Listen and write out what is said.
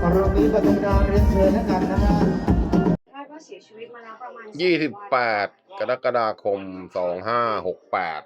เรามีประตูการเรียนเชิญแล้วกันนะฮะคาดว่าเสียชีวิตมาแล้วประมาณยี่สิบแปดกรกฎาคมสองห้าหกแปด